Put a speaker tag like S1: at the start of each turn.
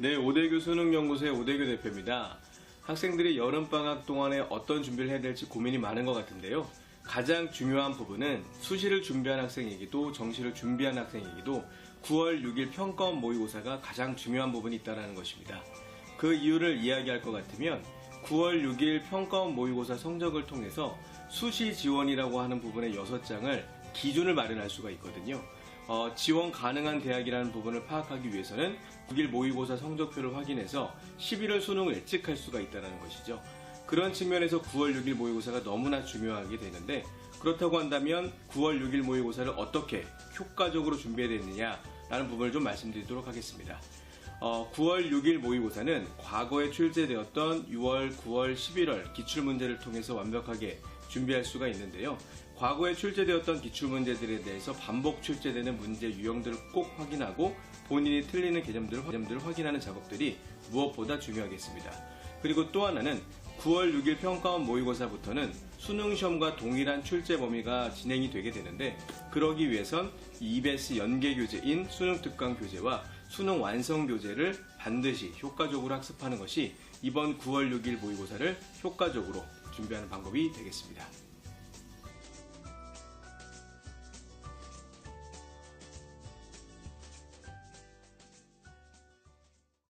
S1: 네, 오대교 수능연구소의 오대교 대표입니다. 학생들이 여름방학 동안에 어떤 준비를 해야 될지 고민이 많은 것 같은데요. 가장 중요한 부분은 수시를 준비한 학생이기도 정시를 준비한 학생이기도 9월 6일 평가원 모의고사가 가장 중요한 부분이 있다는 것입니다. 그 이유를 이야기할 것 같으면 9월 6일 평가원 모의고사 성적을 통해서 수시 지원이라고 하는 부분의 6장을 기준을 마련할 수가 있거든요. 어, 지원 가능한 대학이라는 부분을 파악하기 위해서는 6일 모의고사 성적표를 확인해서 11월 수능을 예측할 수가 있다는 것이죠. 그런 측면에서 9월 6일 모의고사가 너무나 중요하게 되는데 그렇다고 한다면 9월 6일 모의고사를 어떻게 효과적으로 준비해야 되느냐라는 부분을 좀 말씀드리도록 하겠습니다. 어, 9월 6일 모의고사는 과거에 출제되었던 6월, 9월, 11월 기출문제를 통해서 완벽하게 준비할 수가 있는데요. 과거에 출제되었던 기출문제들에 대해서 반복 출제되는 문제 유형들을 꼭 확인하고 본인이 틀리는 개념들을, 개념들을 확인하는 작업들이 무엇보다 중요하겠습니다. 그리고 또 하나는 9월 6일 평가원 모의고사부터는 수능 시험과 동일한 출제 범위가 진행이 되게 되는데 그러기 위해선 EBS 연계 교재인 수능 특강 교재와 수능 완성 교재를 반드시 효과적으로 학습하는 것이 이번 9월 6일 모의고사를 효과적으로 준비하는 방법이 되겠습니다.